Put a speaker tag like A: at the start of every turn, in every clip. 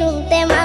A: শুনতে মা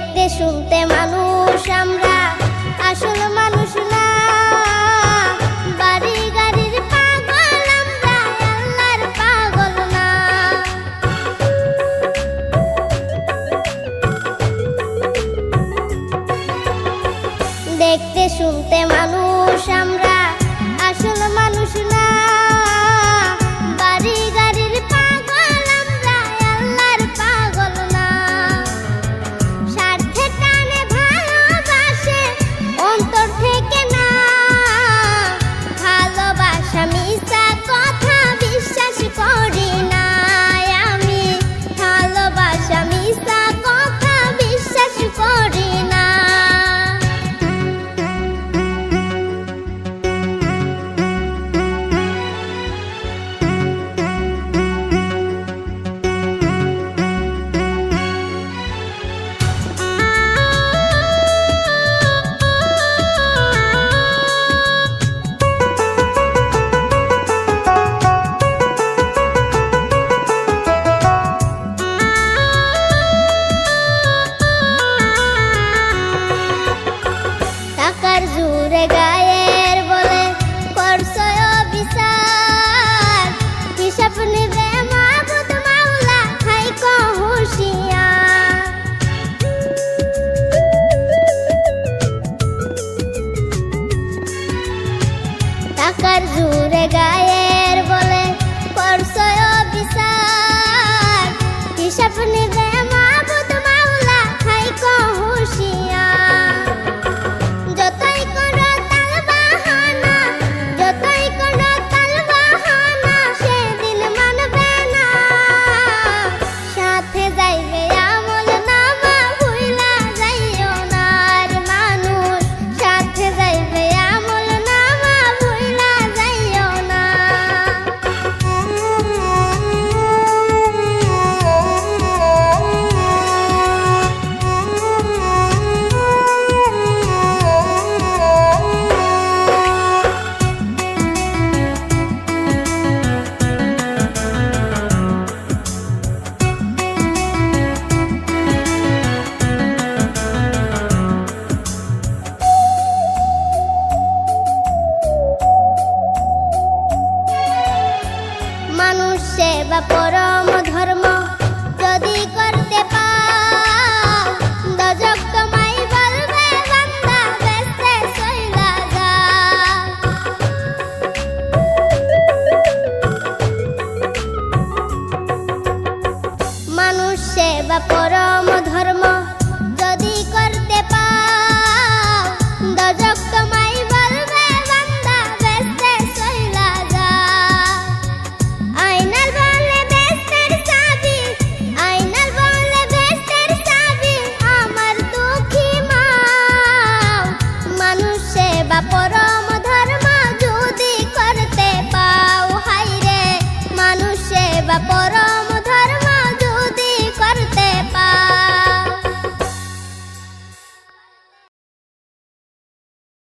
A: দেখতে, শুনতে মানুষ আমরা। আসল মানুষ না। বাড়ি গাড়ির পাগল আমরা, আল্লাহর পাগল না। দেখতে, শুনতে মানুষ আমরা, আসল মানুষ না। जाए মানুষ সেবা পরম ধর্ম যদি করতে মানুষ সেবা পরম ধর্ম বড়